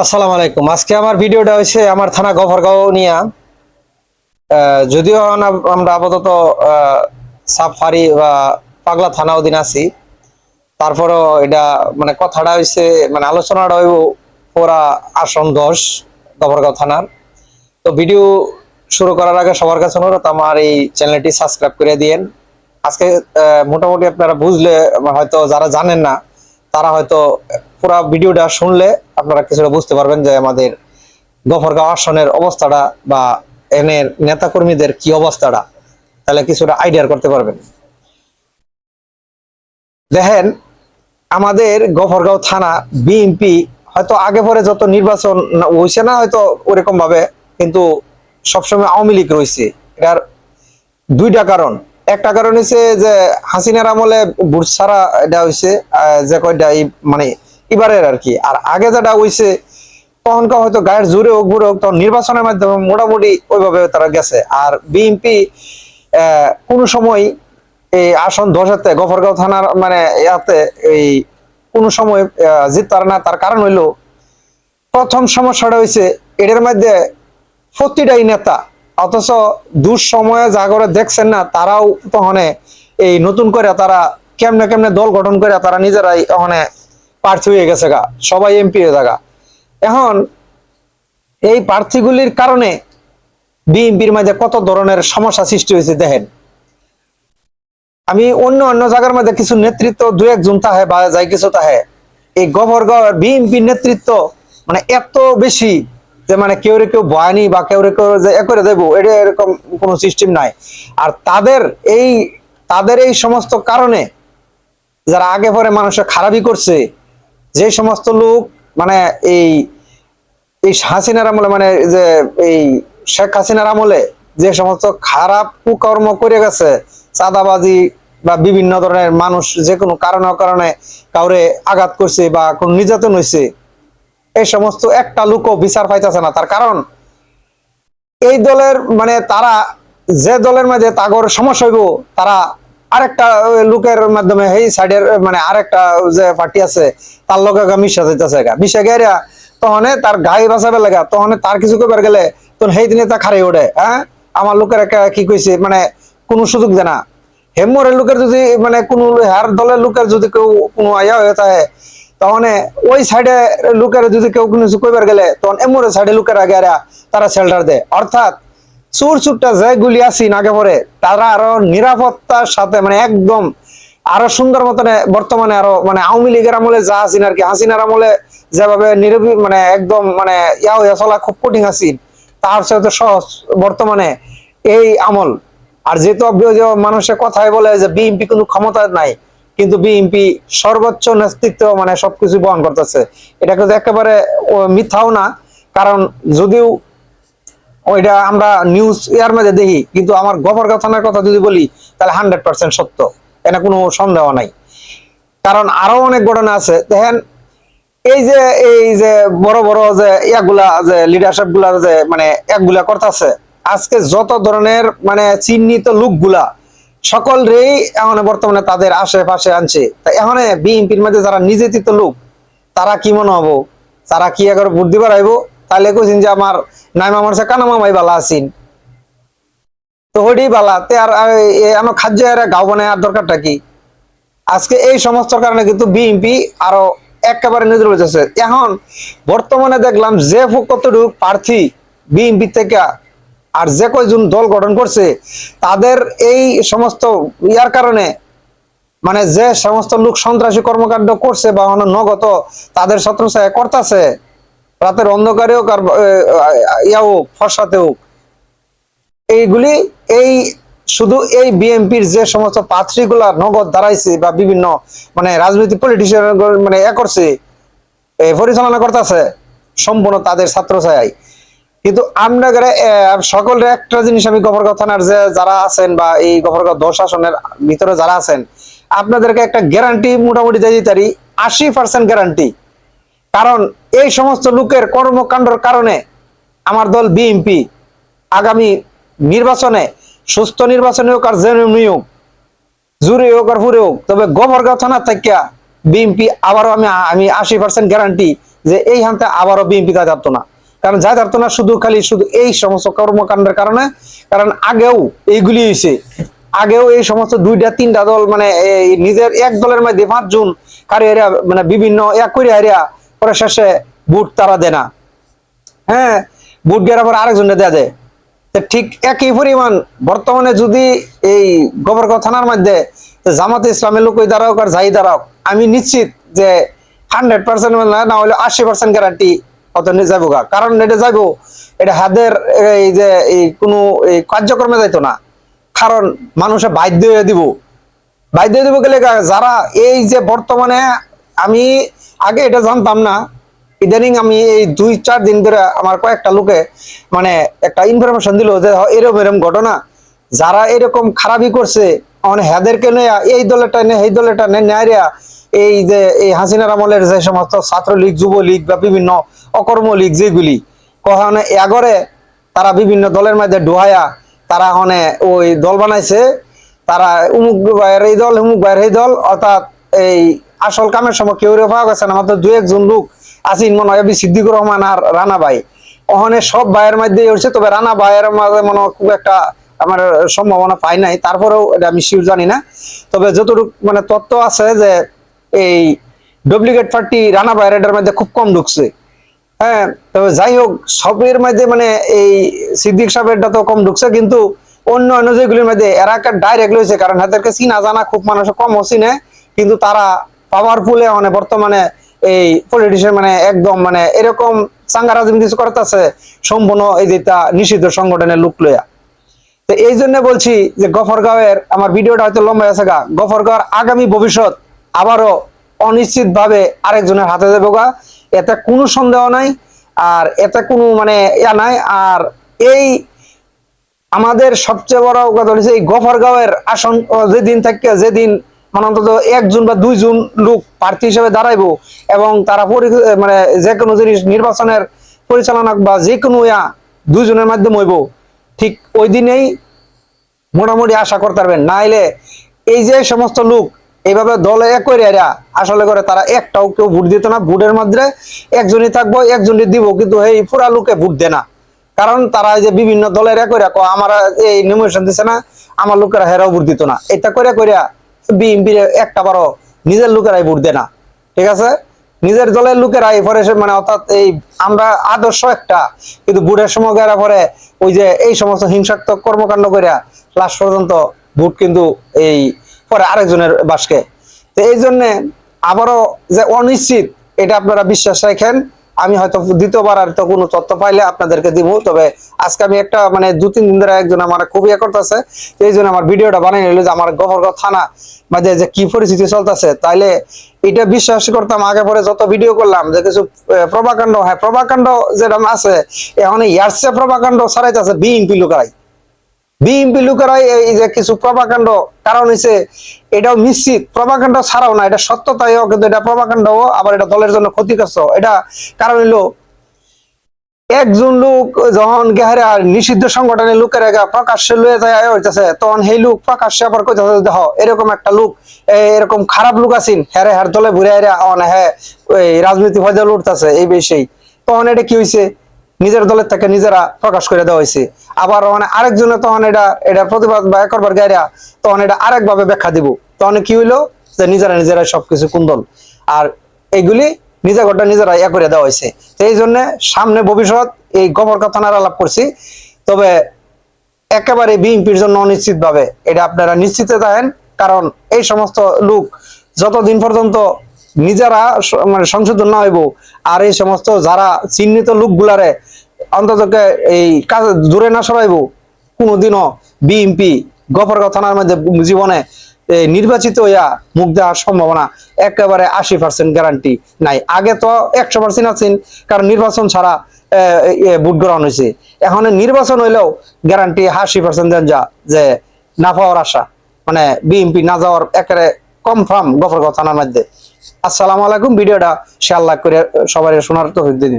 আসসালামু আলাইকুম। আজকে আমার ভিডিওটা হয়েছে আমার থানা গফরগাঁও নিয়ে। যদিও আমরা আপাতত সাফারি বা পাগলা থানা অধীন আছি। তারপরেও এটা মানে কথাটা হয়েছে মানে আলোচনাটা হইব পুরা আসন দশ গফরগাঁও থানার। তো ভিডিও শুরু করার আগে সবার কাছে অনুরোধ, আমার এই চ্যানেলটি সাবস্ক্রাইব করে দিয়েন। আজকে মোটামুটি আপনারা বুঝলে, হয়তো যারা জানেন না, তারা হয়তো পুরা ভিডিওটা শুনলে আপনারা কিছুটা বুঝতে পারবেন যে আমাদের গফরগাঁও আসনের অবস্থাটা বা এনের নেতাকর্মীদের কি অবস্থাটা, তাহলে কিছুটা আইডিয়া করতে পারবেন। দেখেন, আমাদের গফরগাঁও থানা বিএনপি হয়তো আগে পরে যত নির্বাচন হইছে না, হয়তো ওরকম ভাবে কিন্তু সবসময় আওয়ামী লীগ রয়েছে। এটার দুইটা কারণ। একটা কারণ হচ্ছে যে হাসিনার আমলে বুট ছাড়া এটা হয়েছে যে কয়টা এই মানে এবারের আর কি। আর আগে যেটা হয়েছে তখনকার হয়তো গায়ের জোরে হোক বুড়ে হোক তখন নির্বাচনের মাধ্যমে মোটামুটি ওইভাবে তারা গেছে। আর বিএনপি কোন সময় এই আসন ধসাতে গফরগাঁও থানার মানে ইয়াতে এই কোন সময় আহ, জিততে না। তার কারণ হইল প্রথম সমস্যাটা হয়েছে এটার মধ্যে প্রতিটাই নেতা অথচ দুঃসময়ে যা করে দেখছেন না তারাও তখন এই নতুন করে তারা কেমনে কেমনে দল গঠন করে তারা নিজেরাই ওখানে প্রার্থী হয়ে গেছে গা, সবাই এমপি হয়ে থাকা। এখন এই প্রার্থীগুলির কারণে বিএনপির মাঝে কত ধরনের সমস্যা সৃষ্টি হয়েছে দেখেন। আমি অন্য অন্য জায়গার মধ্যে কিছু নেতৃত্ব, দু একজন তাহে বা যাই কিছু তাহে, এই গভর্নর বিএনপি নেতৃত্ব মানে এত বেশি যে মানে কেউ রে কেউ বয়ানি বা কেউ রে কেউ এ করে দেবো, এটা এরকম কোনো সিস্টেম নাই। আর তাদের এই তাদের এই সমস্ত কারণে যারা আগে পরে মানুষের খারাপই করছে যে সমস্ত লোক মানে এই এই হাসিনার আমলে মানে যে, এই শেখ হাসিনার আমলে যে সমস্ত খারাপ কুকর্ম করে গেছে, চাঁদাবাজি বা বিভিন্ন ধরনের মানুষ যে কোনো কারণে কারণে কাউরে আঘাত করছে বা কোন নির্যাতন হয়েছে এই সমস্ত একটা লোকও বিচার পাইতেছে না। তার কারণ, এই দলের মানে তারা যে দলের মধ্যে তাগর সমস্যা হইব, তারা আরেকটা লোকের মাধ্যমে এই সাইডের মানে আরেকটা যে পার্টি আছে, তার লগে মিশা যাইতেছে মিশা গেরা তখন তার গায়ে বাঁচাবে লাগা, তখন তার কিছু করবার গেলে তখন সেই দিনে তা খারে ওঠে হ্যাঁ? আমার লোকের একটা কি কইছে মানে কোনো সুযোগ দেয় না। হেমরের লোকের যদি মানে কোনো হার দলের লোকের যদি কেউ কোনো আয়া হয়ে থাকে, তখন ওই সাইডে লোকের যদি কেউ কোনো কিছু কইবার গেলে, তখন এমরের সাইডে লোকের আগে তারা শেল্টার দেয়। অর্থাৎ চুর চুরটা যে গুলি আসি আগে পরে, তারা আরও নিরাপত্তার সাথে মানে একদম আরও সুন্দর মতন বর্তমানে আরও মানে আওয়ামী লীগের আমলে যা আসিন আর কি, হাসিনার আমলে যেভাবে নিরবি মানে একদম মানে চলা খুব কঠিন আসিন তার সাথে সহজ বর্তমানে এই আমল। আর যেহেতু মানুষের কথাই বলে যে বিএনপি কোনো ক্ষমতা নাই, কিন্তু বিএনপি সর্বোচ্চ নেতৃত্ব মানে সবকিছু বহন করতেছে। এটা কিন্তু একেবারে মিথ্যাও না, কারণ যদিও ওইটা আমরা নিউজ ইয়ার মধ্যে দেখি, কিন্তু আমার গফরগাঁও থানার কথা যদি বলি, তাহলে হান্ড্রেড পার্সেন্ট সত্য। এটা কোনো সন্দেহ নাই। কারণ আরও অনেক ঘটনা আছে। দেখেন, এই যে এই যে বড় বড় যে ইয়াগুলা, যে লিডারশিপগুলা যে মানে একগুলা করতেছে, আজকে যত ধরনের মানে চিহ্নিত লোকগুলা সকল রেই এখন বর্তমানে তাদের আশেপাশে আনছে। তা এখন বিএনপির মধ্যে যারা নির্যাতিত লোক, তারা কি মনে হব? তারা কি একবার বুদ্ধি বাড়াইবো তাহলে কইছেন যে আমার নাইমা মারছে কানা মামাই বালা আছিন তো হডি বালা, তে আর খাদ্য গাও আর দরকারটা কি? আজকে এই কারণে কিন্তু বিএনপি আরও একেবারে নজর হয়েছে এখন বর্তমানে দেখলাম যে কতটুকু প্রার্থী বিএনপি থেকে আর যে কয়জন দল গঠন করছে তাদের এই সমস্ত ইয়ার কারণে মানে যে সমস্ত লোক সন্ত্রাসী কর্মকাণ্ড করছে বা অন্য নগত তাদের ছত্রছায়া করতেছে রাতের অন্ধকারে হোক আর ইয়া হোক, ফর্সাতে হোক, এইগুলি এই শুধু এই বিএনপির যে সমস্ত পাত্রীগুলা নগদ দাঁড়াইছে বা বিভিন্ন মানে রাজনৈতিক পলিটিশিয়ান মানে এ করছে পরিচালনা করতেছে, সম্পূর্ণ তাদের ছাত্র ছায় কিন্তু আপনাদের সকলের একটা জিনিস আমি গফরগাঁও থানার যে যারা আছেন বা এই গফরগাঁও দশ আসনের ভিতরে যারা আছেন, আপনাদেরকে একটা গ্যারান্টি মোটামুটি দিয়ে দিতে পারি আশি পার্সেন্ট গ্যারান্টি কারণ এই সমস্ত লোকের কর্মকাণ্ডের কারণে আমার দল বিএনপি আগামী নির্বাচনে সুস্থ নির্বাচনে হোক আর জেনুইন হোক জুড়ে হোক আর ফুরে হোক, তবে গোবরগাঁও থানা থেকে বিএনপি আবারও আমি আমি আশি পার্সেন্ট গ্যারান্টি যে এই হান্তে আবারও বিএনপি যা যাবতো না। কারণ যা যাবতো না শুধু খালি শুধু এই সমস্ত কর্মকাণ্ডের কারণে, কারণ আগেও এইগুলি হয়েছে আগেও এই সমস্ত দুইটা, তিনটা দল মানে নিজের এক দলের মধ্যে পাঁচজন কারি হারিয়া মানে বিভিন্ন এক করে হারিয়া পরে শেষে বুট তারা দেয় না। হ্যাঁ বুট গেরার পর আরেকজনে দেয়া দেয়। ঠিক একই পরিমাণ বর্তমানে যদি এই গোবরগাঁও থানার মধ্যে জামাতে ইসলামের লোক দ্বারা হোক আর যাই হোক, আমি নিশ্চিত যে হান্ড্রেড পার্সেন্ট না হলে আশি পার্সেন্ট গ্যারান্টি অত নিয়ে যাব গা। কারণ এটা যাব এটা হাদের এই যে এই কোনো এই কার্যক্রমে যাইতো না। কারণ মানুষে বাধ্য হয়ে দিব। বাধ্য দিব গেলে যারা এই যে বর্তমানে আমি আগে এটা জানতাম না। ইদানিং আমি এই দুই চার দিন ধরে আমার কয়েকটা লোকে মানে একটা ইনফরমেশন দিল যে হ, এরকম এরকম ঘটনা। যারা এরকম খারাপই করছে মানে হেদেরকে নেয়া এই দলেটা নে এই দলেটা নে নেয়া এই যে এই হাসিনার আমলের যে সমস্ত ছাত্রলীগ যুবলীগ বা বিভিন্ন অকর্ম লীগ যেগুলি কখনো এগরে তারা বিভিন্ন দলের মধ্যে ডুহায়া তারা হনে ওই দল বানাইছে। তারা উমুক ভাইয়ের এই দল উমুক ভাইয়ের এই দল অর্থাৎ এই আসল কামের সময় কেউ পাওয়া গেছে না, মাত্র দু একজন লোক আসিন মনে হয় সিদ্দিকুর রহমান আর রানা ভাই। ওখানে সব ভাইয়ের মধ্যে হচ্ছে, তবে রানা ভাইয়ের মাঝে মনে খুব একটা আমার সম্ভাবনা পাই নাই, তারপরেও এটা আমি শিওর জানি না। তবে যতটুকু মানে তত্ত্ব আছে যে এই ডুপ্লিকেট পার্টি রানা ভাইয়ের মধ্যে খুব কম ঢুকছে। হ্যাঁ তবে যাই হোক, সবের মধ্যে মানে এই সিদ্দিক সাহেবেরটা তো কম ঢুকছে, কিন্তু অন্য অন্য যেগুলির মধ্যে এরা ডাইরেক্ট লইছে কারণ হাতেরকে চিনা জানা খুব মানুষ কম চিনে, কিন্তু তারা পাওয়ারফুলে মানে বর্তমানে এই পলিটিশিয়ান মানে একদম মানে এরকম চাঙ্গা রাজনীতি করতেছে, সম্পূর্ণ এই যেটা নিষিদ্ধ সংগঠনের লোক লইয়া। তো এই জন্য বলছি যে গফরগাঁওয়ের, আমার ভিডিওটা হয়তো লম্বা আছে গা গফরগাঁওয়ের আগামী ভবিষ্যৎ আবারও অনিশ্চিত ভাবে আরেকজনের হাতে দেবো গা। এতে কোনো সন্দেহ নাই, আর এতে কোনো মানে ইয়া নাই, আর এই আমাদের সবচেয়ে বড় কথা হচ্ছে এই গফরগাঁওয়ের আসন যেদিন থেকে যেদিন মানে অন্তত একজন বা দুইজন লোক প্রার্থী হিসেবে দাঁড়াইবো এবং তারা মানে যে কোনো জিনিস নির্বাচনের পরিচালনা বা যে কোনো ইয়া দুইজনের মাধ্যমে হইব। ঠিক ওই দিনেই মোটামুটি আশা করতে পারবেন। নাইলে এই যে সমস্ত লোক এইভাবে দলে এক করে এরা আসলে করে তারা একটাও কেউ ভোট দিত না। ভোটের মধ্যে একজনই থাকব, একজনই দিব কিন্তু এই পুরা লোকে ভোট দেয় না। কারণ তারা যে বিভিন্ন দলের এক করে আমার এই নিমোশন দিছে না, আমার লোকেরা হেরাও ভোট দিত না। এটা করে করে বিএনপির একটা বারো নিজের লোকেরাই ভোট দেয় না। ঠিক আছে? নিজের দলের লোকেরাই পরে মানে অর্থাৎ এই আমরা আদর্শ একটা, কিন্তু ভোটের সময় গেরা পরে ওই যে এই সমস্ত হিংসাত্মক কর্মকাণ্ড করে লাস্ট পর্যন্ত ভোট কিন্তু এই পরে আরেকজনের বাসকে। তো এই জন্যে আবারও যে অনিশ্চিত, এটা আপনারা বিশ্বাস রাখেন। আমি হয়তো দ্বিতীয়বার আর তো কোনো তথ্য পাইলে আপনাদেরকে দিব, তবে আজকে আমি একটা মানে দু তিন দিন ধরে একজন আমার খুবই এ করতেছে এই জন্য আমার ভিডিওটা বানিয়ে নিল যে আমার গফরগাঁও থানা মাঝে যে কি পরিস্থিতি চলতেছে, তাইলে এটা বিশ্বাস করতাম আগে পরে যত ভিডিও করলাম, যে কিছু প্রভাকাণ্ড হ্যাঁ প্রভাকাণ্ড যেটা আছে এখন ইয়ার্সে প্রভাকাণ্ড ছাড়াইতেছে, বিএনপি লোকাই বিএনপি লোকেরাই এই যে কিছু প্রভাকাণ্ড কারণ হচ্ছে এটাও নিশ্চিত। প্রভাকাণ্ড ছাড়াও না এটা সত্যতাইও কিন্তু এটা প্রভাকাণ্ড আবার এটা দলের জন্য ক্ষতিগ্রস্ত এটা কারণ হইল একজন লোক যখন গেহারে নিষিদ্ধ সংগঠনের লোকের গা প্রকাশ্যে লয়ে যায় হইতেছে তখন সেই লোক প্রকাশ্যে আবার কইতেছে দেখ এরকম একটা লোক এরকম খারাপ লোক আছেন হ্যাঁ রে, হ্যার দলে ঘুরে হ্যাঁ রাজনীতি ফয়দা উঠতেছে এই বেশি তখন এটা কি হয়েছে নিজের দলের থেকে নিজেরা প্রকাশ করে দেওয়া হয়েছে। আবার মানে আরেকজনে তখন এটা এটা প্রতিবাদ বা করবার গাইরা তখন এটা আরেক ভাবে ব্যাখ্যা দিব। তখন কি হইল? যে নিজেরা নিজেরা সবকিছু কুন্দল আর এইগুলি নিজের ঘরটা নিজেরা ইয়া করে দেওয়া হয়েছে। তো এই জন্য সামনে ভবিষ্যৎ এই গোবর কথানার আলাপ করছি। তবে একেবারে বিএনপির জন্য অনিশ্চিত ভাবে এটা আপনারা নিশ্চিতে থাকেন। কারণ এই সমস্ত লোক যতদিন পর্যন্ত নিজেরা মানে সংশোধন না হইব, আর এই সমস্ত যারা চিহ্নিত লোকগুলারে অন্তত এই কাজ দূরে না সরাইব। কোনোদিনও বিএনপি গফরগাঁও থানার মধ্যে জীবনে নির্বাচিত হইয়া মুখ দেওয়ার সম্ভাবনা একেবারে আশি পার্সেন্ট গ্যারান্টি নাই। আগে তো একশো পার্সেন্ট আছেন কারণ নির্বাচন ছাড়া ভোট গ্রহণ হয়েছে এখন নির্বাচন হইলেও গ্যারান্টি আশি পার্সেন্ট দেন যা, যে না পাওয়ার আশা। মানে বিএনপি না যাওয়ার একেবারে কনফার্ম গফরগাঁও থানার মধ্যে। আসসালামু আলাইকুম, ভিডিওটা শেয়ার লাইক করে সবাই শোনার তো দিন।